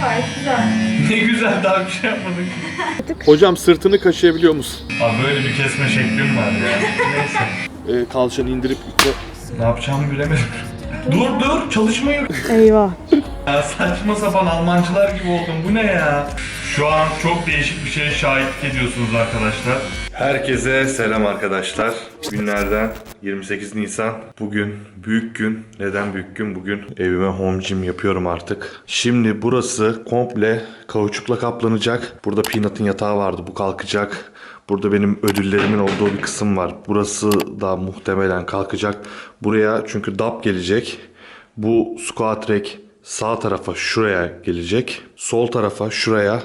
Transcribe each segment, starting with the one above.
Gayet güzel. Ne güzel daha bir şey yapmadık. Hocam sırtını kaşıyabiliyor musun? Abi böyle bir kesme şeklim var ya. Neyse. Ee, kalçanı indirip iple. Ne yapacağımı bilemedim. dur dur çalışmıyor. Eyvah. Ya saçma sapan Almancılar gibi oldum. Bu ne ya? Şu an çok değişik bir şeye şahitlik ediyorsunuz arkadaşlar. Herkese selam arkadaşlar. Günlerden 28 Nisan. Bugün büyük gün. Neden büyük gün? Bugün evime home gym yapıyorum artık. Şimdi burası komple kauçukla kaplanacak. Burada Peanut'ın yatağı vardı. Bu kalkacak. Burada benim ödüllerimin olduğu bir kısım var. Burası da muhtemelen kalkacak. Buraya çünkü DAP gelecek. Bu squat rack sağ tarafa şuraya gelecek. Sol tarafa şuraya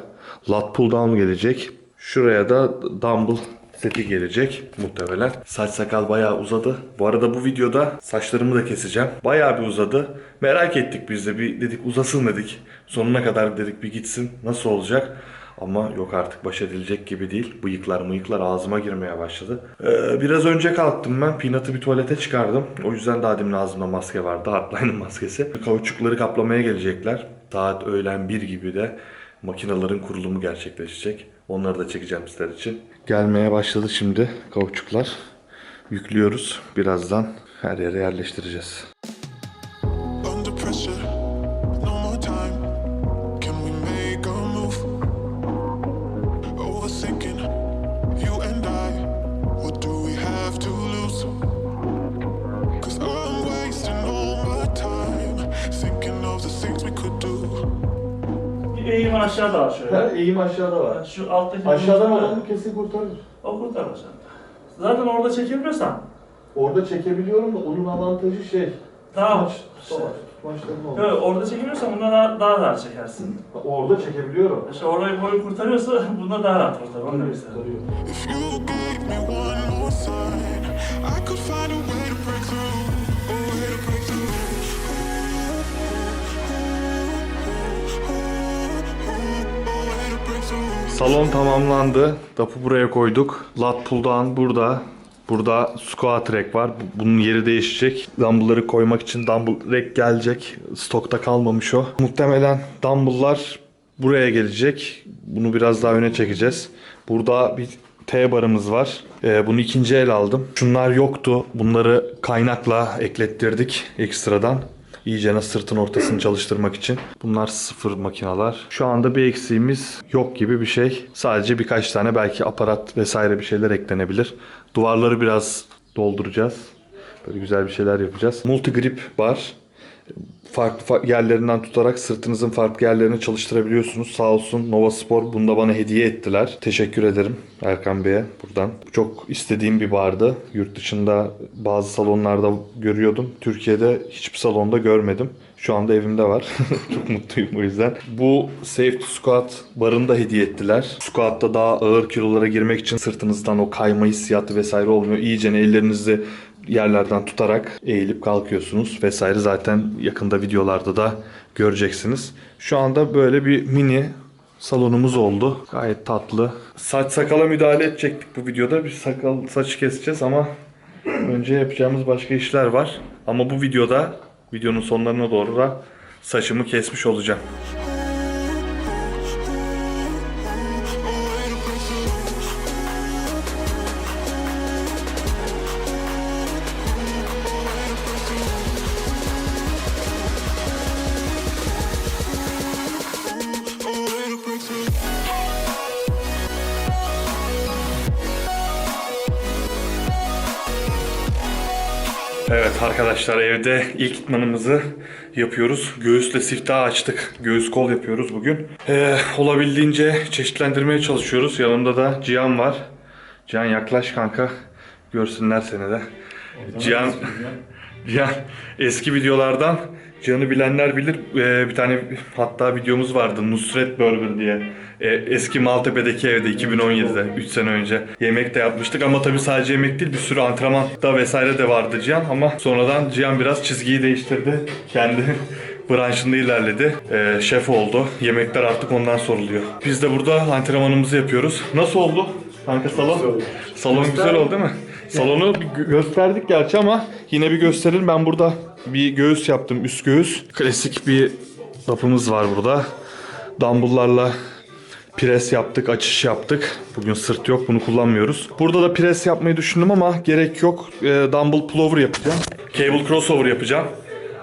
lat pull down gelecek. Şuraya da dumbbell seti gelecek muhtemelen. Saç sakal bayağı uzadı. Bu arada bu videoda saçlarımı da keseceğim. Bayağı bir uzadı. Merak ettik biz de bir dedik uzasın dedik. Sonuna kadar dedik bir gitsin. Nasıl olacak? Ama yok artık baş edilecek gibi değil. Bıyıklar mıyıklar ağzıma girmeye başladı. Ee, biraz önce kalktım ben. Peanut'ı bir tuvalete çıkardım. O yüzden daha demin ağzımda maske vardı. Hardline'ın maskesi. Kauçukları kaplamaya gelecekler. Saat öğlen 1 gibi de makinelerin kurulumu gerçekleşecek. Onları da çekeceğim sizler için. Gelmeye başladı şimdi kauçuklar. Yüklüyoruz. Birazdan her yere yerleştireceğiz. Aşağıda al şöyle. eğim aşağıda var. Şu alttaki Aşağıdan olanı olanı kesin kurtarır. O kurtarır sen. Zaten orada çekebiliyorsan Orada çekebiliyorum da onun avantajı şey. daha Tutmaçların oldu. Yok, orada çekemiyorsan bunda daha, daha rahat çekersin. Orada çekebiliyorum. İşte orayı boyu kurtarıyorsa bunda daha rahat kurtarır. Onu demek istedim. Salon tamamlandı. Dapı buraya koyduk. Lat pull down burada. Burada squat rack var. Bu- Bunun yeri değişecek. Dumbbell'ları koymak için dumbbell rack gelecek. Stokta kalmamış o. Muhtemelen dumbbell'lar buraya gelecek. Bunu biraz daha öne çekeceğiz. Burada bir T barımız var. Ee, bunu ikinci el aldım. Şunlar yoktu. Bunları kaynakla eklettirdik ekstradan. İyice sırtın ortasını çalıştırmak için. Bunlar sıfır makineler. Şu anda bir eksiğimiz yok gibi bir şey. Sadece birkaç tane belki aparat vesaire bir şeyler eklenebilir. Duvarları biraz dolduracağız. Böyle güzel bir şeyler yapacağız. Multi grip var. Farklı fa- yerlerinden tutarak sırtınızın farklı yerlerini çalıştırabiliyorsunuz. Sağ olsun Nova Spor bunu da bana hediye ettiler. Teşekkür ederim Erkan Bey'e buradan. Çok istediğim bir bardı. Yurt dışında bazı salonlarda görüyordum. Türkiye'de hiçbir salonda görmedim. Şu anda evimde var. Çok mutluyum o yüzden. Bu Safety Squat barını da hediye ettiler. Squat'ta daha ağır kilolara girmek için sırtınızdan o kayma hissiyatı vesaire olmuyor. İyice ellerinizi yerlerden tutarak eğilip kalkıyorsunuz vesaire zaten yakında videolarda da göreceksiniz. Şu anda böyle bir mini salonumuz oldu. Gayet tatlı. Saç sakala müdahale edecektik bu videoda. Bir sakal saçı keseceğiz ama önce yapacağımız başka işler var. Ama bu videoda videonun sonlarına doğru da saçımı kesmiş olacağım. Arkadaşlar evde ilk idmanımızı yapıyoruz. Göğüsle siftah açtık. Göğüs kol yapıyoruz bugün. Ee, olabildiğince çeşitlendirmeye çalışıyoruz. Yanımda da Cihan var. Cihan yaklaş kanka. Görsünler seni de. Cihan, Cihan eski videolardan Cihan'ı bilenler bilir. Ee, bir tane hatta videomuz vardı Nusret Burger diye. Ee, eski Maltepe'deki evde 2017'de 3 sene önce. Yemek de yapmıştık ama tabii sadece yemek değil bir sürü antrenman da vesaire de vardı Cihan ama sonradan Cihan biraz çizgiyi değiştirdi. Kendi branşında ilerledi. Ee, şef oldu. Yemekler artık ondan soruluyor. Biz de burada antrenmanımızı yapıyoruz. Nasıl oldu? Kanka salon? Salon güzel oldu değil mi? Salonu gösterdik gerçi ama yine bir gösterelim. Ben burada bir göğüs yaptım. Üst göğüs. Klasik bir lapımız var burada. dumbbell'larla pres yaptık, açış yaptık. Bugün sırt yok, bunu kullanmıyoruz. Burada da pres yapmayı düşündüm ama gerek yok. Ee, dumbbell pullover yapacağım. Cable crossover yapacağım.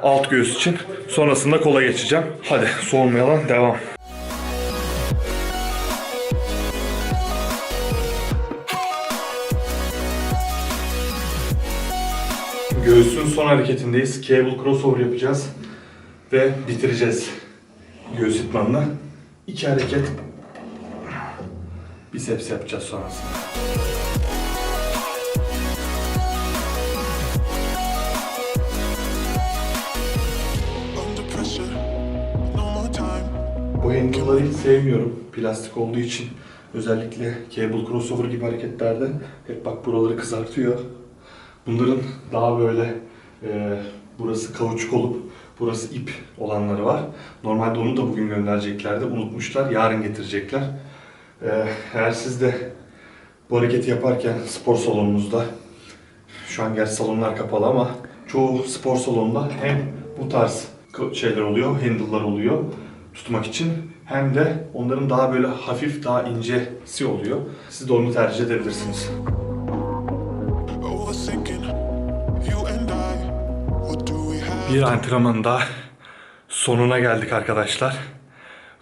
Alt göğüs için. Sonrasında kola geçeceğim. Hadi soğumayalım, devam. Göğsün son hareketindeyiz. Cable crossover yapacağız. Ve bitireceğiz. Göğüs itmanla. İki hareket. Biceps yapacağız sonrasında. Bu handle'ları hiç sevmiyorum. Plastik olduğu için. Özellikle cable crossover gibi hareketlerde hep bak buraları kızartıyor. Bunların daha böyle e, burası kauçuk olup burası ip olanları var. Normalde onu da bugün göndereceklerdi. Unutmuşlar. Yarın getirecekler. E, eğer siz de bu hareketi yaparken spor salonunuzda şu an gerçi salonlar kapalı ama çoğu spor salonunda hem bu tarz şeyler oluyor, handle'lar oluyor tutmak için hem de onların daha böyle hafif, daha incesi oluyor. Siz de onu tercih edebilirsiniz. Bir antrenmanın da sonuna geldik arkadaşlar.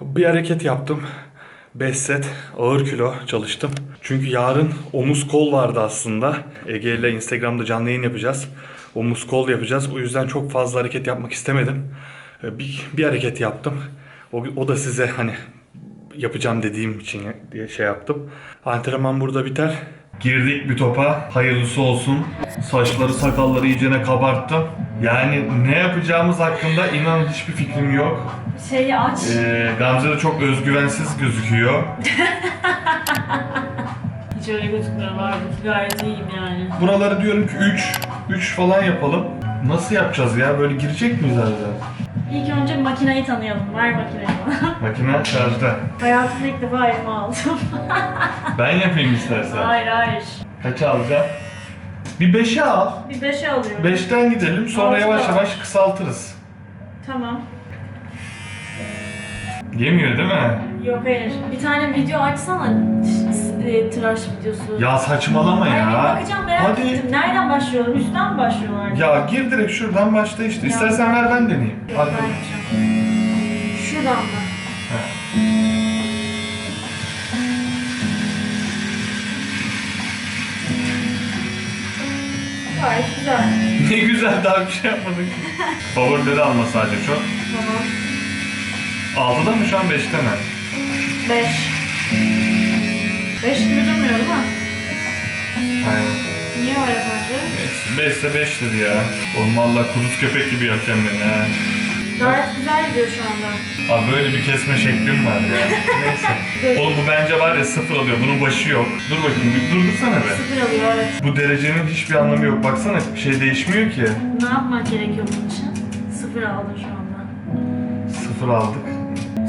Bir hareket yaptım. 5 set ağır kilo çalıştım. Çünkü yarın omuz kol vardı aslında. Ege ile Instagram'da canlı yayın yapacağız. Omuz kol yapacağız. O yüzden çok fazla hareket yapmak istemedim. Ee, Bir, bir hareket yaptım. O, o da size hani yapacağım dediğim için diye şey yaptım. Antrenman burada biter. Girdik bir topa. Hayırlısı olsun. Saçları sakalları iyicene kabarttım. Yani ne yapacağımız hakkında inan hiçbir fikrim yok. Şeyi aç. Ee, Gamze de çok özgüvensiz gözüküyor. Hiç öyle gözükmüyor var. Gayet iyiyim yani. Buraları diyorum ki 3, 3 falan yapalım. Nasıl yapacağız ya? Böyle girecek miyiz arada? İlk önce makineyi tanıyalım. Ver makineyi bana. Makine şarjda. Hayatımda ilk defa elime aldım. Ben yapayım istersen. hayır hayır. Kaça alacağım? Bir 5'e al. Bir beşe alıyorum. 5'ten gidelim sonra Altıda. yavaş yavaş kısaltırız. Tamam. Yemiyor değil mi? Yok hayır. Bir tane video açsana. E, tıraş videosu. Ya saçmalama Ay, ya. bakacağım merak Hadi. ettim. Nereden başlıyorlar? Üstten mi başlıyorlar? Ya gir direkt şuradan başla işte. İstersen ver ben deneyeyim. Yok, Hadi. ben. Şuradan mı? Gayet güzel. Ne güzel daha bir şey yapmadık. Favorileri alma sadece çok. Tamam. 6'da mı şu an 5'te mi? 5. 5 ise 5'tir ya. Oğlum valla kuduz köpek gibi yapacağım beni ha. Gayet güzel gidiyor şu anda. Abi böyle bir kesme şeklim var ya. Neyse. Oğlum bu bence var ya sıfır alıyor. Bunun başı yok. Dur bakayım bir durdursana be. Sıfır alıyor evet. Bu derecenin hiçbir anlamı yok. Baksana bir şey değişmiyor ki. Ne yapmak gerekiyor bunun için? Sıfır aldın şu anda. Sıfır aldık.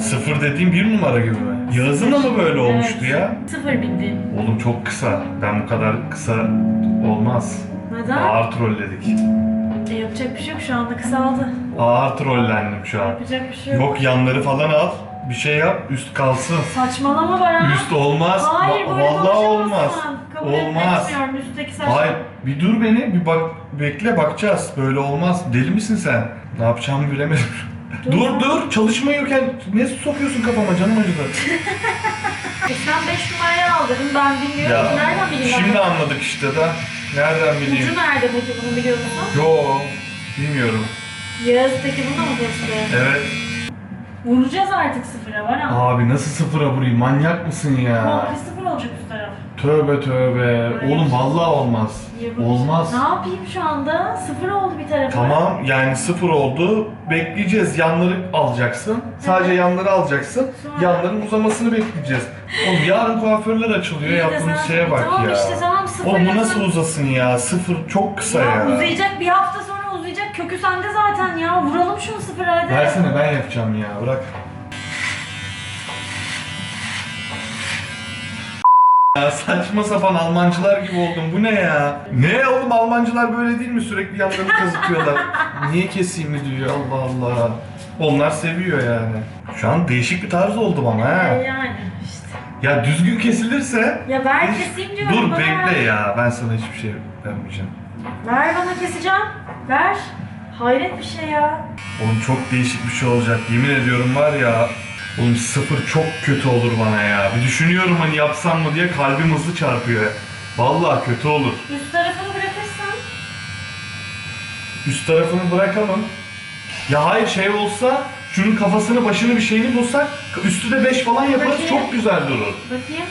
Sıfır dediğim bir numara gibi mi? Yağız'ın da mı böyle olmuştu ya? Sıfır bildiğin. Oğlum çok kısa. Ben bu kadar kısa olmaz. Neden? Ağır trolledik. E, yapacak bir şey yok şu anda kısaldı. Ağır trollendim şu an. Yapacak bir şey yok. Yok yanları falan al. Bir şey yap. Üst kalsın. Saçmalama Baran. Üst olmaz. Hayır Va- böyle Vallahi konuşamazsın. olmaz. Kabul Olmaz. etmiyorum üstteki saçma. Hayır. Bir dur beni. Bir bak. Bekle bakacağız. Böyle olmaz. Deli misin sen? Ne yapacağımı bilemedim. Dur. dur dur. Çalışma yokken ne sokuyorsun kafama canım acıdı. E, sen 5 numarayı aldırdın ben bilmiyorum ki nereden bileyim şimdi anladık işte da. Nereden bileyim? Ucu nerede peki bunu biliyor musun? Yo. Bilmiyorum. Yağız'daki bunda mı testi? Evet. Vuracağız artık sıfıra var ama. Abi nasıl sıfıra vurayım? Manyak mısın ya? Komple sıfır olacak üst taraf. Tövbe tövbe. Hayır. Oğlum vallahi olmaz. Olmaz. Ne yapayım şu anda? Sıfır oldu bir tarafı. Tamam yani sıfır oldu. Bekleyeceğiz. Yanları alacaksın. Sadece yanları alacaksın. Sonra? Yanların uzamasını bekleyeceğiz. Oğlum yarın kuaförler açılıyor. İyi de Yaptığınız sen- şeye bak tamam ya. işte tamam sıfır Oğlum bu nasıl uzasın ya? Sıfır çok kısa ya. Ya uzayacak bir hafta sonra uzayacak. Kökü sende zaten ya. Vuralım şunu sıfır hadi. Versene ben yapacağım ya. Bırak. Ya saçma sapan Almancılar gibi oldum. Bu ne ya? Ne oğlum Almancılar böyle değil mi? Sürekli yanlarını kazıtıyorlar. Niye keseyim mi diyor Allah Allah. Onlar seviyor yani. Şu an değişik bir tarz oldu bana ha. Yani işte. Ya düzgün kesilirse... Ya ver keseyim diyorum. Dur bana bekle ya. Ben sana hiçbir şey vermeyeceğim. Ver bana keseceğim. Ver. Hayret bir şey ya. Oğlum çok değişik bir şey olacak. Yemin ediyorum var ya. Oğlum sıfır çok kötü olur bana ya. Bir düşünüyorum hani yapsam mı diye kalbim hızlı çarpıyor. Vallahi kötü olur. Üst tarafını bırakırsan. Üst tarafını bırakalım. Ya hayır şey olsa şunun kafasını başını bir şeyini bulsak üstü de 5 falan yaparız Bakayım. çok güzel durur. Bakayım.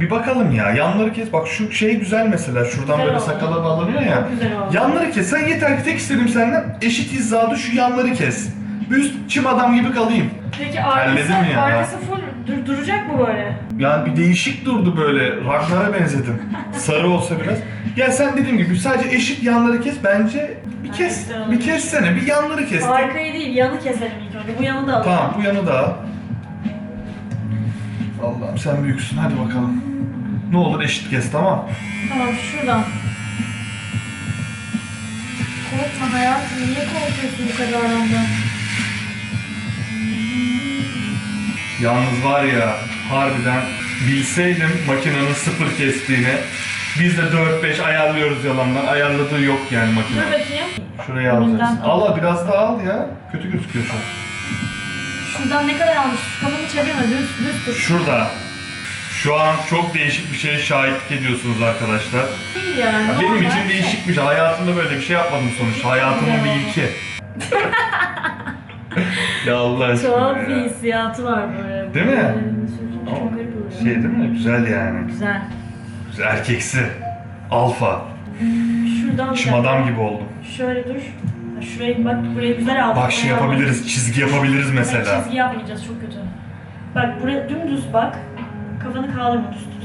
Bir bakalım ya yanları kes. Bak şu şey güzel mesela şuradan Güzel böyle oldu. sakala bağlanıyor ya. Güzel oldu. Yanları kes. Sen yeter ki tek istediğim senden eşit hizada şu yanları kes. Bir üst çim adam gibi kalayım. Peki arkası, Terledim ya. arkası full dur, duracak mı böyle? Yani bir değişik durdu böyle. Ragnar'a benzedim. Sarı olsa biraz. Ya sen dediğim gibi sadece eşit yanları kes. Bence bir kes. güzel olmuş. Bir kessene. Bir yanları kes. Arkayı değil yanı keselim ilk önce. Bu yanı da alalım. Tamam bu yanı da al. Allah'ım sen büyüksün hadi bakalım. Ne olur eşit kes tamam. Tamam şuradan. Korkma hayatım niye korkuyorsun bu kadar benden? Yalnız var ya harbiden bilseydim makinenin sıfır kestiğini biz de 4-5 ayarlıyoruz yalandan. Ayarladığı yok yani makine. Dur bakayım. Şuraya alacağız. Önden al. Al biraz daha al ya. Kötü gözüküyor şu an. Şuradan ne kadar almış? Kafanı çevirme düz düz tut. Şurada. Şu an çok değişik bir şeye şahitlik ediyorsunuz arkadaşlar. Değil yani. Ya benim normal için şey. değişik bir şey. Hayatımda böyle bir şey yapmadım sonuçta. Hayatımın bir ilki. ya Allah aşkına Tuhaf bir ya. hissiyatı var böyle. Değil mi? Çok Ama garip oluyor. Şey değil mi? Güzel yani. Güzel. Güzel. Erkeksi. Alfa. Şuradan Çim adam gibi oldum. Şöyle dur. Ha, Şuraya bak buraya güzel aldık. Bak şey yapabiliriz. Çizgi yapabiliriz Hayır, mesela. Çizgi yapmayacağız çok kötü. Bak buraya dümdüz bak. Kafanı kaldırma düz tut.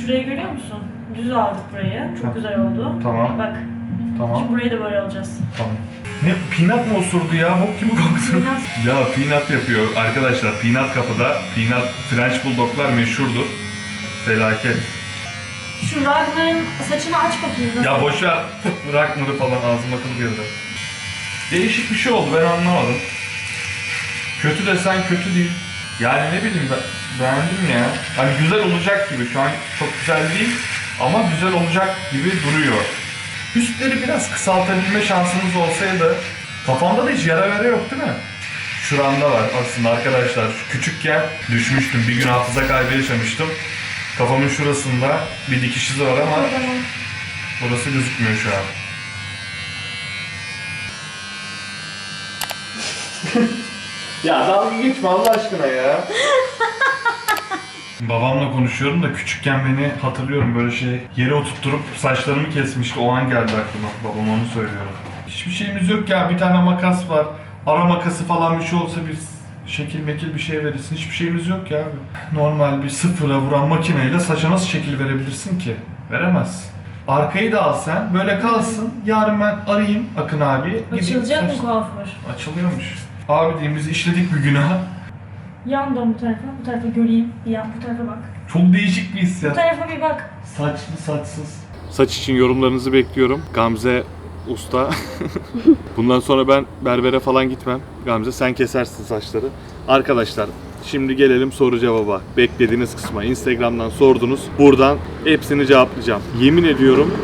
Şurayı görüyor musun? Düz aldık burayı. Çok güzel oldu. Tamam. Bak. Tamam. Şimdi burayı da böyle alacağız. Tamam. Ne peanut mı osurdu ya? Bok gibi koktu. Ya peanut yapıyor arkadaşlar. Peanut kapıda. Peanut French Bulldog'lar meşhurdur. Felaket. Şu Ragnar'ın saçını aç bakayım. Ya. Bırak nuru falan ağzıma kıl girdi. Değişik bir şey oldu ben anlamadım. Kötü desen kötü değil. Yani ne bileyim ben beğendim ya. Hani güzel olacak gibi şu an çok güzel değil ama güzel olacak gibi duruyor. Üstleri biraz kısaltabilme şansımız olsaydı kafamda da hiç yara vere yok değil mi? Şuramda var aslında arkadaşlar. Küçükken düşmüştüm. Bir gün hafıza kaybı yaşamıştım. Kafamın şurasında bir dikiş izi var ama. Burası gözükmüyor şu an. ya dalga geçme Allah aşkına ya. Babamla konuşuyorum da küçükken beni hatırlıyorum böyle şey yere oturtturup saçlarımı kesmişti. O an geldi aklıma. Babam onu söylüyorum. Hiçbir şeyimiz yok ya. Bir tane makas var. Ara makası falan bir şey olsa bir şekil mekil bir şey verirsin. Hiçbir şeyimiz yok ya abi. Normal bir sıfıra vuran makineyle saça nasıl şekil verebilirsin ki? Veremezsin. Arkayı da al sen. Böyle kalsın. Yarın ben arayayım Akın abi. Gideyim Açılacak mı saç- kuaför? Açılıyormuş. Abi diyeyim biz işledik bir günah. Yan dön bu tarafa. Bu tarafa göreyim. Ya bu tarafa bak. Çok değişik bir Bu hissiyat. tarafa bir bak. Saçlı saçsız. Saç için yorumlarınızı bekliyorum. Gamze usta. Bundan sonra ben berbere falan gitmem. Gamze sen kesersin saçları. Arkadaşlar şimdi gelelim soru cevaba. Beklediğiniz kısma. Instagram'dan sordunuz. Buradan hepsini cevaplayacağım. Yemin ediyorum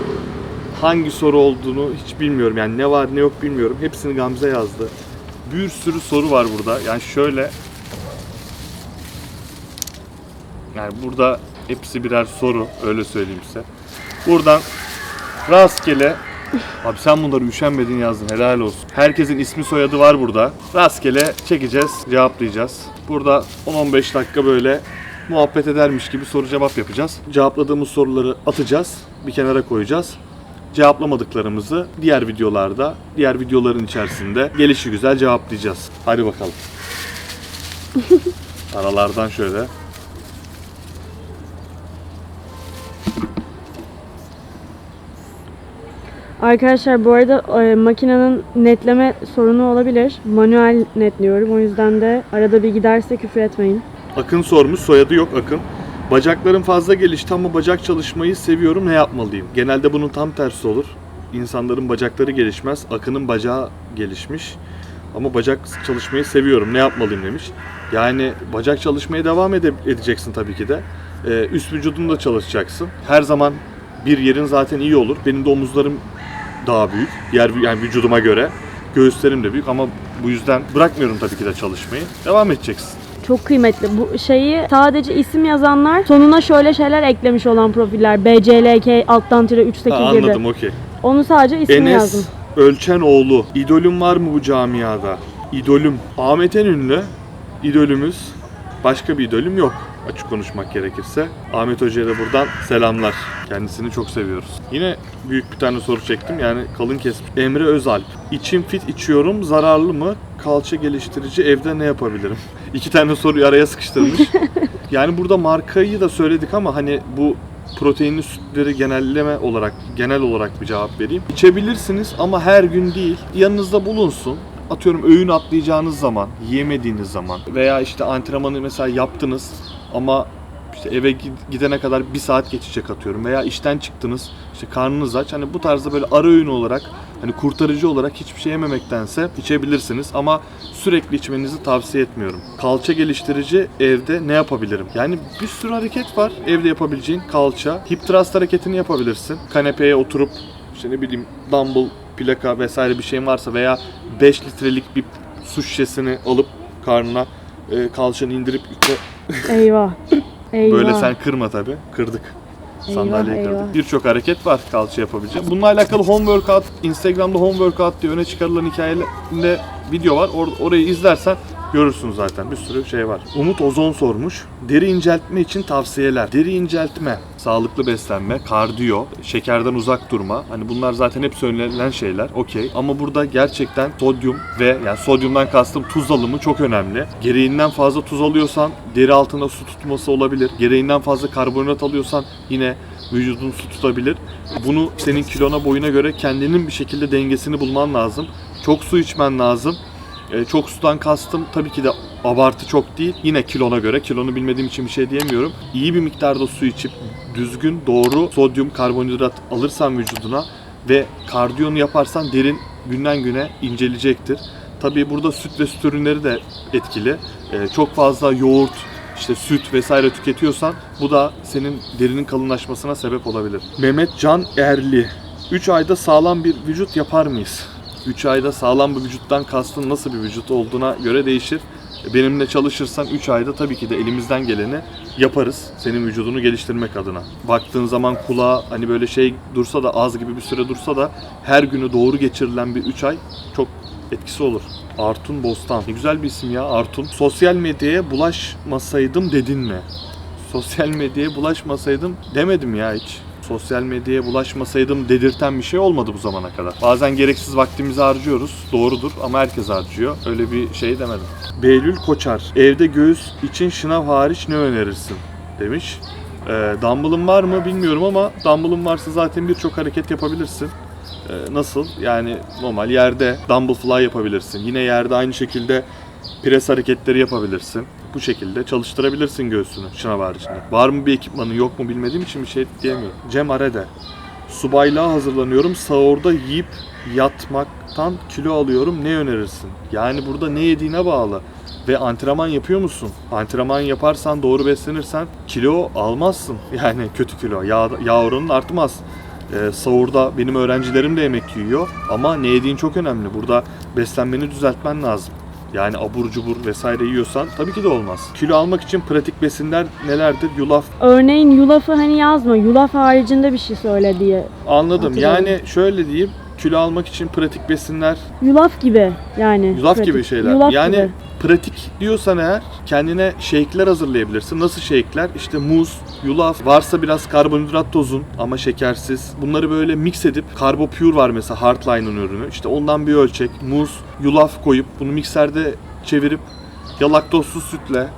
hangi soru olduğunu hiç bilmiyorum. Yani ne var ne yok bilmiyorum. Hepsini Gamze yazdı. Bir sürü soru var burada. Yani şöyle yani burada hepsi birer soru öyle söyleyeyim size. Buradan rastgele Abi sen bunları üşenmedin yazdın helal olsun. Herkesin ismi soyadı var burada. Rastgele çekeceğiz, cevaplayacağız. Burada 10-15 dakika böyle muhabbet edermiş gibi soru cevap yapacağız. Cevapladığımız soruları atacağız, bir kenara koyacağız. Cevaplamadıklarımızı diğer videolarda, diğer videoların içerisinde gelişi güzel cevaplayacağız. Hadi bakalım. Aralardan şöyle. Arkadaşlar bu arada e, makinenin netleme sorunu olabilir. Manuel netliyorum. O yüzden de arada bir giderse küfür etmeyin. Akın sormuş, soyadı yok Akın. Bacaklarım fazla gelişti ama bacak çalışmayı seviyorum, ne yapmalıyım? Genelde bunun tam tersi olur. İnsanların bacakları gelişmez, Akın'ın bacağı gelişmiş. Ama bacak çalışmayı seviyorum. Ne yapmalıyım demiş. Yani bacak çalışmaya devam ede- edeceksin tabii ki de. Ee, üst vücudunda çalışacaksın. Her zaman bir yerin zaten iyi olur. Benim de omuzlarım daha büyük. Diğer yani vücuduma göre. Göğüslerim de büyük ama bu yüzden bırakmıyorum tabii ki de çalışmayı. Devam edeceksin. Çok kıymetli. Bu şeyi sadece isim yazanlar sonuna şöyle şeyler eklemiş olan profiller. BCLK alttan tire Ha, 387. anladım okey. Onu sadece ismini yazdım. Enes Ölçenoğlu. İdolüm var mı bu camiada? İdolüm. Ahmet en ünlü. İdolümüz. Başka bir idolüm yok. Açık konuşmak gerekirse. Ahmet Hoca'ya da buradan selamlar. Kendisini çok seviyoruz. Yine büyük bir tane soru çektim. Yani kalın kesmiş. Emre Özalp. İçim fit içiyorum. Zararlı mı? Kalça geliştirici evde ne yapabilirim? İki tane soruyu araya sıkıştırmış. yani burada markayı da söyledik ama hani bu proteinli sütleri genelleme olarak genel olarak bir cevap vereyim. İçebilirsiniz ama her gün değil. Yanınızda bulunsun. Atıyorum öğün atlayacağınız zaman, yiyemediğiniz zaman veya işte antrenmanı mesela yaptınız ama işte eve gid- gidene kadar bir saat geçecek atıyorum veya işten çıktınız işte karnınız aç hani bu tarzda böyle ara öğün olarak hani kurtarıcı olarak hiçbir şey yememektense içebilirsiniz ama sürekli içmenizi tavsiye etmiyorum. Kalça geliştirici evde ne yapabilirim? Yani bir sürü hareket var evde yapabileceğin kalça. Hip thrust hareketini yapabilirsin. Kanepeye oturup işte ne bileyim dumbbell, plaka vesaire bir şeyin varsa veya 5 litrelik bir su şişesini alıp karnına kalçanı indirip Eyvah. Eyvah. Böyle sen kırma tabi. Kırdık. Eyvah, Sandalyeyi kırdık. eyvah. Birçok hareket var kalça yapabileceğim. Bununla alakalı home workout, Instagram'da home workout diye öne çıkarılan hikayelerinde video var. Or- orayı izlersen görürsün zaten. Bir sürü şey var. Umut Ozon sormuş. Deri inceltme için tavsiyeler. Deri inceltme, sağlıklı beslenme, kardiyo, şekerden uzak durma. Hani bunlar zaten hep söylenen şeyler. Okey. Ama burada gerçekten sodyum ve yani sodyumdan kastım tuz alımı çok önemli. Gereğinden fazla tuz alıyorsan deri altında su tutması olabilir. Gereğinden fazla karbonhidrat alıyorsan yine vücudun su tutabilir. Bunu senin kilona boyuna göre kendinin bir şekilde dengesini bulman lazım. Çok su içmen lazım. E, çok sudan kastım tabii ki de abartı çok değil. Yine kilona göre. Kilonu bilmediğim için bir şey diyemiyorum. İyi bir miktarda su içip düzgün, doğru sodyum, karbonhidrat alırsan vücuduna ve kardiyonu yaparsan derin günden güne inceleyecektir. Tabii burada süt ve süt ürünleri de etkili. E, çok fazla yoğurt, işte süt vesaire tüketiyorsan bu da senin derinin kalınlaşmasına sebep olabilir. Mehmet Can Erli 3 ayda sağlam bir vücut yapar mıyız? 3 ayda sağlam bir vücuttan kastın nasıl bir vücut olduğuna göre değişir. Benimle çalışırsan 3 ayda tabii ki de elimizden geleni yaparız. Senin vücudunu geliştirmek adına. Baktığın zaman kulağa hani böyle şey dursa da az gibi bir süre dursa da her günü doğru geçirilen bir 3 ay çok etkisi olur. Artun Bostan. Ne güzel bir isim ya Artun. Sosyal medyaya bulaşmasaydım dedin mi? Sosyal medyaya bulaşmasaydım demedim ya hiç. Sosyal medyaya bulaşmasaydım dedirten bir şey olmadı bu zamana kadar. Bazen gereksiz vaktimizi harcıyoruz. Doğrudur ama herkes harcıyor. Öyle bir şey demedim. Behlül Koçar. Evde göğüs için şınav hariç ne önerirsin? Demiş. Ee, dumbbell'ın var mı bilmiyorum ama dumbbell'ın varsa zaten birçok hareket yapabilirsin. Ee, nasıl? Yani normal yerde dumbbell fly yapabilirsin. Yine yerde aynı şekilde pres hareketleri yapabilirsin. Bu şekilde çalıştırabilirsin göğsünü şınav haricinde. Var mı bir ekipmanın yok mu bilmediğim için bir şey diyemiyorum. Cem Arede. Subaylığa hazırlanıyorum. Sahurda yiyip yatmaktan kilo alıyorum. Ne önerirsin? Yani burada ne yediğine bağlı. Ve antrenman yapıyor musun? Antrenman yaparsan, doğru beslenirsen kilo almazsın. Yani kötü kilo. Yağ, yağ oranın artmaz. Ee, sahurda benim öğrencilerim de yemek yiyor. Ama ne yediğin çok önemli. Burada beslenmeni düzeltmen lazım. Yani abur cubur vesaire yiyorsan tabii ki de olmaz. Kilo almak için pratik besinler nelerdir? Yulaf Örneğin yulafı hani yazma. Yulaf haricinde bir şey söyle diye. anladım. Yani şöyle diyeyim. Kilo almak için pratik besinler Yulaf gibi yani. Yulaf pratik. gibi şeyler. Yulaf yani gibi. pratik diyorsan eğer kendine shake'ler hazırlayabilirsin. Nasıl shake'ler? İşte muz, yulaf, varsa biraz karbonhidrat tozun ama şekersiz. Bunları böyle mix edip Carbo Pure var mesela Heartline'ın ürünü. İşte ondan bir ölçek muz, yulaf koyup bunu mikserde çevirip ya laktozsuz sütle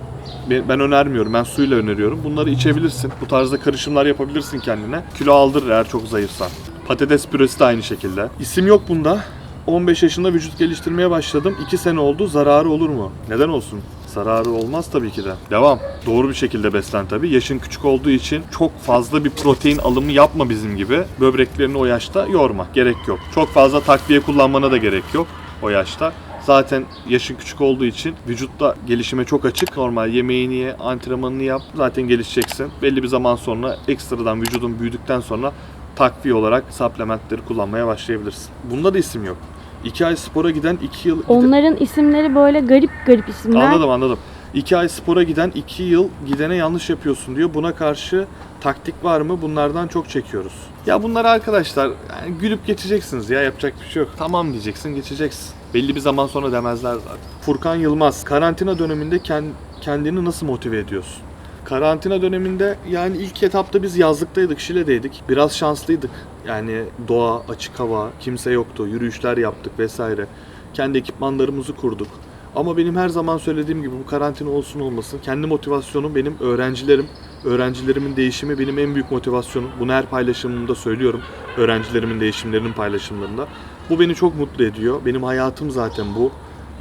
ben ben önermiyorum. Ben suyla öneriyorum. Bunları içebilirsin. Bu tarzda karışımlar yapabilirsin kendine. Kilo aldırır eğer çok zayıfsan. Patates püresi de aynı şekilde. İsim yok bunda. 15 yaşında vücut geliştirmeye başladım. 2 sene oldu. Zararı olur mu? Neden olsun? Zararı olmaz tabii ki de. Devam. Doğru bir şekilde beslen tabii. Yaşın küçük olduğu için çok fazla bir protein alımı yapma bizim gibi. Böbreklerini o yaşta yorma. Gerek yok. Çok fazla takviye kullanmana da gerek yok o yaşta. Zaten yaşın küçük olduğu için vücutta gelişime çok açık. Normal yemeğini ye, antrenmanını yap. Zaten gelişeceksin. Belli bir zaman sonra ekstradan vücudun büyüdükten sonra takviye olarak supplementleri kullanmaya başlayabilirsin. Bunda da isim yok. 2 ay spora giden 2 yıl... Onların isimleri böyle garip garip isimler. Anladım anladım. 2 ay spora giden 2 yıl gidene yanlış yapıyorsun diyor. Buna karşı taktik var mı? Bunlardan çok çekiyoruz. Ya bunlar arkadaşlar yani gülüp geçeceksiniz ya yapacak bir şey yok. Tamam diyeceksin geçeceksin. Belli bir zaman sonra demezler zaten. Furkan Yılmaz karantina döneminde kend- kendini nasıl motive ediyorsun? Karantina döneminde yani ilk etapta biz yazlıktaydık, Şile'deydik. Biraz şanslıydık. Yani doğa, açık hava, kimse yoktu. Yürüyüşler yaptık vesaire. Kendi ekipmanlarımızı kurduk. Ama benim her zaman söylediğim gibi bu karantina olsun olmasın. Kendi motivasyonum benim öğrencilerim. Öğrencilerimin değişimi benim en büyük motivasyonum. Bunu her paylaşımımda söylüyorum. Öğrencilerimin değişimlerinin paylaşımlarında. Bu beni çok mutlu ediyor. Benim hayatım zaten bu.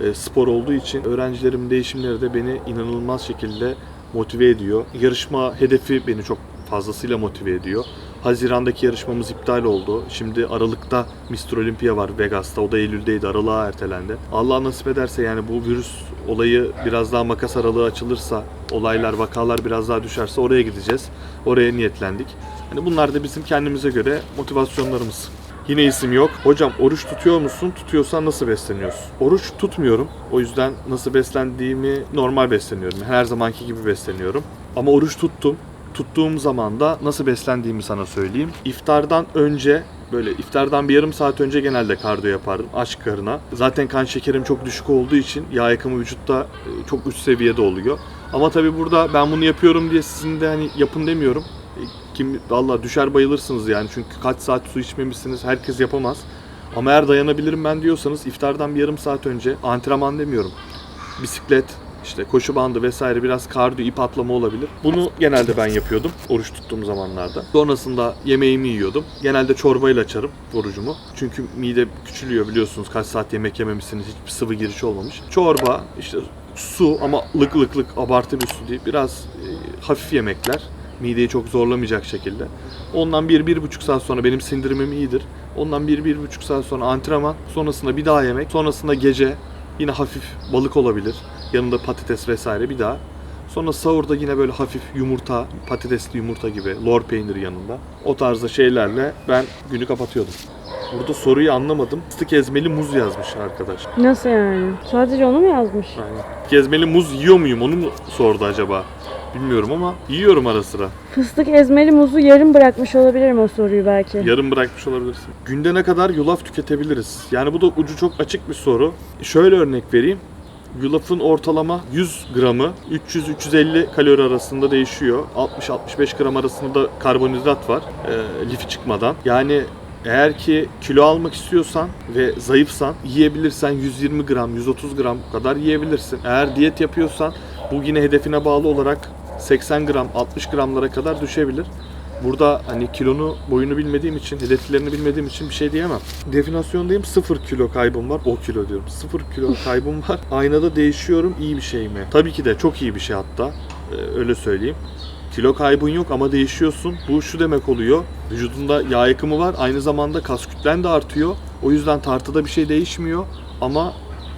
E, spor olduğu için öğrencilerimin değişimleri de beni inanılmaz şekilde motive ediyor. Yarışma hedefi beni çok fazlasıyla motive ediyor. Hazirandaki yarışmamız iptal oldu. Şimdi Aralık'ta Mr. Olympia var Vegas'ta. O da Eylül'deydi. Aralığa ertelendi. Allah nasip ederse yani bu virüs olayı biraz daha makas aralığı açılırsa, olaylar, vakalar biraz daha düşerse oraya gideceğiz. Oraya niyetlendik. Hani bunlar da bizim kendimize göre motivasyonlarımız. Yine isim yok. Hocam oruç tutuyor musun? Tutuyorsan nasıl besleniyorsun? Oruç tutmuyorum. O yüzden nasıl beslendiğimi normal besleniyorum. Her zamanki gibi besleniyorum. Ama oruç tuttum. Tuttuğum zaman da nasıl beslendiğimi sana söyleyeyim. İftardan önce böyle iftardan bir yarım saat önce genelde kardiyo yapardım aç karına. Zaten kan şekerim çok düşük olduğu için yağ yakımı vücutta e, çok üst seviyede oluyor. Ama tabii burada ben bunu yapıyorum diye sizin de hani yapın demiyorum. Kim valla düşer bayılırsınız yani çünkü kaç saat su içmemişsiniz herkes yapamaz. Ama eğer dayanabilirim ben diyorsanız iftardan bir yarım saat önce antrenman demiyorum. Bisiklet, işte koşu bandı vesaire biraz kardiyo ip atlama olabilir. Bunu genelde ben yapıyordum oruç tuttuğum zamanlarda. Sonrasında yemeğimi yiyordum. Genelde çorbayla açarım orucumu. Çünkü mide küçülüyor biliyorsunuz kaç saat yemek yememişsiniz hiçbir sıvı girişi olmamış. Çorba işte su ama lık lık lık abartı bir su değil. Biraz e, hafif yemekler. Mideyi çok zorlamayacak şekilde. Ondan bir, bir buçuk saat sonra benim sindirimim iyidir. Ondan bir, bir buçuk saat sonra antrenman. Sonrasında bir daha yemek. Sonrasında gece yine hafif balık olabilir. Yanında patates vesaire bir daha. Sonra sahurda yine böyle hafif yumurta, patatesli yumurta gibi, lor peyniri yanında. O tarzda şeylerle ben günü kapatıyordum. Burada soruyu anlamadım. Fıstık ezmeli muz yazmış arkadaş. Nasıl yani? Sadece onu mu yazmış? Yani ezmeli muz yiyor muyum onu mu sordu acaba? Bilmiyorum ama yiyorum ara sıra. Fıstık ezmeli muzu yarım bırakmış olabilirim o soruyu belki. Yarım bırakmış olabilirsin. Günde ne kadar yulaf tüketebiliriz? Yani bu da ucu çok açık bir soru. Şöyle örnek vereyim. Yulafın ortalama 100 gramı 300-350 kalori arasında değişiyor. 60-65 gram arasında da karbonhidrat var e, lifi çıkmadan. Yani eğer ki kilo almak istiyorsan ve zayıfsan yiyebilirsen 120 gram, 130 gram kadar yiyebilirsin. Eğer diyet yapıyorsan bu yine hedefine bağlı olarak 80 gram, 60 gramlara kadar düşebilir. Burada hani kilonu, boyunu bilmediğim için, hedeflerini bilmediğim için bir şey diyemem. Definasyondayım, 0 kilo kaybım var. O kilo diyorum. 0 kilo kaybım var. Aynada değişiyorum, iyi bir şey mi? Tabii ki de çok iyi bir şey hatta. Ee, öyle söyleyeyim. Kilo kaybın yok ama değişiyorsun. Bu şu demek oluyor. Vücudunda yağ yakımı var. Aynı zamanda kas kütlen de artıyor. O yüzden tartıda bir şey değişmiyor. Ama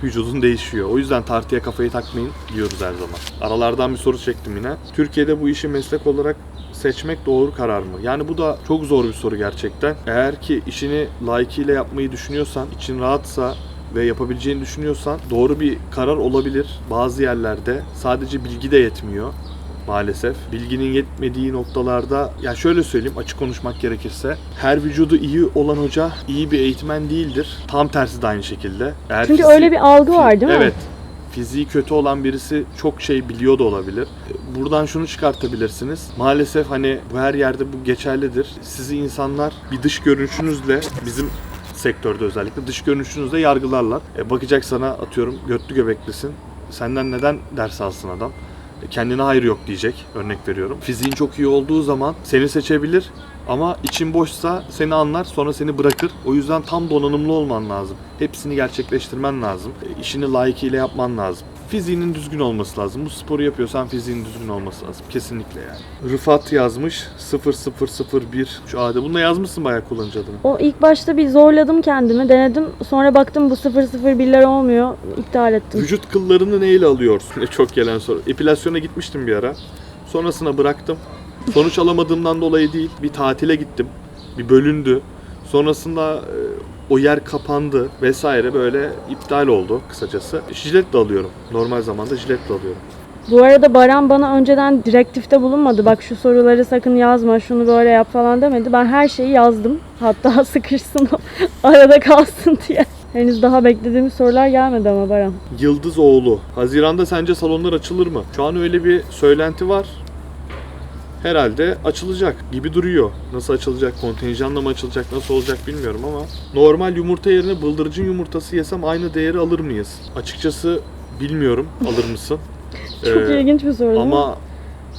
vücudun değişiyor. O yüzden tartıya kafayı takmayın diyoruz her zaman. Aralardan bir soru çektim yine. Türkiye'de bu işi meslek olarak seçmek doğru karar mı? Yani bu da çok zor bir soru gerçekten. Eğer ki işini layıkıyla yapmayı düşünüyorsan, için rahatsa ve yapabileceğini düşünüyorsan doğru bir karar olabilir. Bazı yerlerde sadece bilgi de yetmiyor maalesef. Bilginin yetmediği noktalarda ya şöyle söyleyeyim açık konuşmak gerekirse her vücudu iyi olan hoca iyi bir eğitmen değildir. Tam tersi de aynı şekilde. Eğer Çünkü fiziği- öyle bir algı var değil mi? Evet. Fiziği kötü olan birisi çok şey biliyor da olabilir. Buradan şunu çıkartabilirsiniz. Maalesef hani bu her yerde bu geçerlidir. Sizi insanlar bir dış görünüşünüzle bizim sektörde özellikle dış görünüşünüzle yargılarlar. E, bakacak sana atıyorum götlü göbeklisin. Senden neden ders alsın adam? Kendine hayır yok diyecek örnek veriyorum. Fiziğin çok iyi olduğu zaman seni seçebilir ama için boşsa seni anlar sonra seni bırakır. O yüzden tam donanımlı olman lazım. Hepsini gerçekleştirmen lazım. E, İşini layıkıyla yapman lazım. Fiziğinin düzgün olması lazım. Bu sporu yapıyorsan fiziğin düzgün olması lazım. Kesinlikle yani. Rıfat yazmış 0001 şu adet. Bunu da yazmışsın bayağı kullanıcı adını. O ilk başta bir zorladım kendimi, denedim. Sonra baktım bu 001'ler olmuyor. iptal ettim. Vücut kıllarını neyle alıyorsun? Çok gelen soru. Epilasyona gitmiştim bir ara. Sonrasına bıraktım. Sonuç alamadığımdan dolayı değil. Bir tatile gittim. Bir bölündü. Sonrasında e, o yer kapandı vesaire böyle iptal oldu kısacası. Jiletle alıyorum. Normal zamanda jiletle alıyorum. Bu arada Baran bana önceden direktifte bulunmadı. Bak şu soruları sakın yazma, şunu böyle yap falan demedi. Ben her şeyi yazdım. Hatta sıkışsın arada kalsın diye. Henüz daha beklediğimiz sorular gelmedi ama Baran. Yıldız oğlu. Haziranda sence salonlar açılır mı? Şu an öyle bir söylenti var. Herhalde açılacak gibi duruyor. Nasıl açılacak, kontenjanla mı açılacak, nasıl olacak bilmiyorum ama normal yumurta yerine bıldırcın yumurtası yesem aynı değeri alır mıyız? Açıkçası bilmiyorum alır mısın? Çok Ee, ilginç bir soru? Ama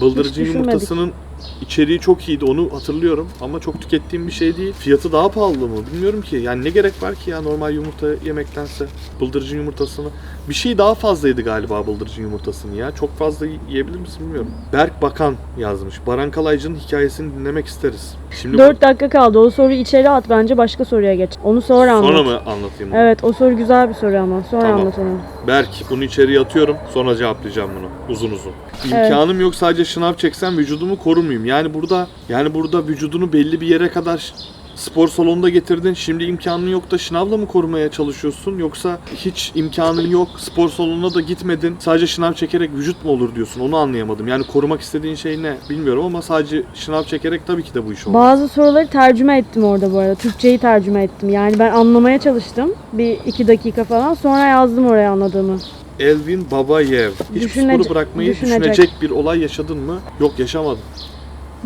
bıldırcın yumurtasının içeriği çok iyiydi onu hatırlıyorum ama çok tükettiğim bir şey değil. Fiyatı daha pahalı mı bilmiyorum ki. Yani ne gerek var ki ya normal yumurta yemektense bıldırcın yumurtasını. Bir şey daha fazlaydı galiba bıldırcın yumurtasını ya. Çok fazla yiyebilir misin bilmiyorum. Berk Bakan yazmış. Baran Kalaycı'nın hikayesini dinlemek isteriz. Şimdi 4 dakika kaldı. O soruyu içeri at bence başka soruya geç. Onu sonra anlat. sonra mı anlatayım bunu? Evet o soru güzel bir soru ama. Sonra Tamam. anlat onu. Berk bunu içeriye atıyorum sonra cevaplayacağım bunu uzun uzun. İmkanım yok sadece şınav çeksem vücudumu korur muyum? Yani burada yani burada vücudunu belli bir yere kadar spor salonunda getirdin. Şimdi imkanın yok da şınavla mı korumaya çalışıyorsun? Yoksa hiç imkanın yok spor salonuna da gitmedin. Sadece şınav çekerek vücut mu olur diyorsun? Onu anlayamadım. Yani korumak istediğin şey ne bilmiyorum ama sadece şınav çekerek tabii ki de bu iş olur. Bazı soruları tercüme ettim orada bu arada. Türkçeyi tercüme ettim. Yani ben anlamaya çalıştım. Bir iki dakika falan. Sonra yazdım oraya anladığımı. Elvin Babayev. Hiç Düşünece- sporu bırakmayı düşünecek. düşünecek bir olay yaşadın mı? Yok yaşamadım.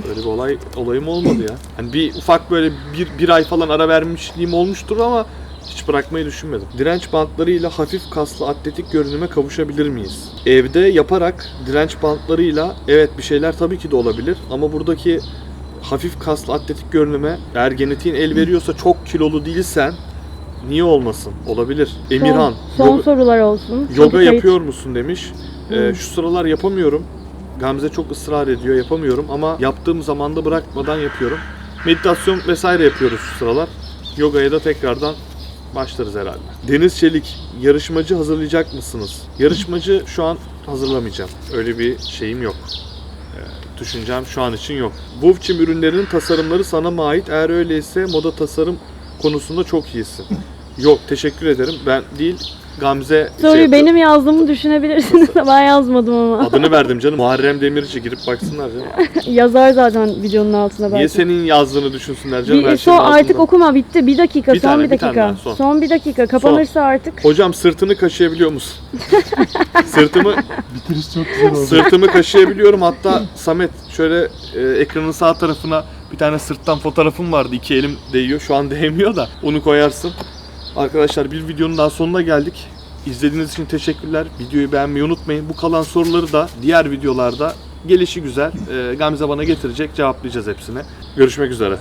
Böyle bir olay olayım olmadı ya. Hani bir ufak böyle bir, bir ay falan ara vermişliğim olmuştur ama hiç bırakmayı düşünmedim. Direnç bantlarıyla hafif kaslı atletik görünüme kavuşabilir miyiz? Evde yaparak direnç bantlarıyla evet bir şeyler tabii ki de olabilir ama buradaki hafif kaslı atletik görünüme eğer genetiğin el veriyorsa çok kilolu değilsen niye olmasın? Olabilir. Emirhan. Son, son yoga- sorular olsun. Yoga yapıyor musun demiş. Ee, şu sıralar yapamıyorum. Gamze çok ısrar ediyor yapamıyorum ama yaptığım zamanda bırakmadan yapıyorum. Meditasyon vesaire yapıyoruz şu sıralar. Yogaya da tekrardan başlarız herhalde. Deniz Çelik, yarışmacı hazırlayacak mısınız? Yarışmacı şu an hazırlamayacağım. Öyle bir şeyim yok. Ee, düşüncem şu an için yok. Wolfçim ürünlerinin tasarımları sana mı ait? Eğer öyleyse moda tasarım konusunda çok iyisin. Yok teşekkür ederim. Ben değil Gamze şey Soruyu yapıyor. benim yazdığımı düşünebilirsiniz. ben yazmadım ama. Adını verdim canım. Muharrem Demirci girip baksınlar canım. Yazar zaten videonun altına belki. Niye senin yazdığını düşünsünler canım? Bir, her son şeyin artık altında. okuma bitti. Bir dakika, Bir son tane, bir bir tane dakika. daha, son. bir dakika. Kapanırsa artık. Hocam sırtını kaşıyabiliyor musun? sırtımı Bitiriş çok güzel oldu. sırtımı kaşıyabiliyorum. Hatta Samet şöyle e, ekranın sağ tarafına bir tane sırttan fotoğrafım vardı. İki elim değiyor. Şu an değmiyor da onu koyarsın. Arkadaşlar bir videonun daha sonuna geldik. İzlediğiniz için teşekkürler. Videoyu beğenmeyi unutmayın. Bu kalan soruları da diğer videolarda gelişi güzel e, Gamze bana getirecek. Cevaplayacağız hepsine. Görüşmek üzere.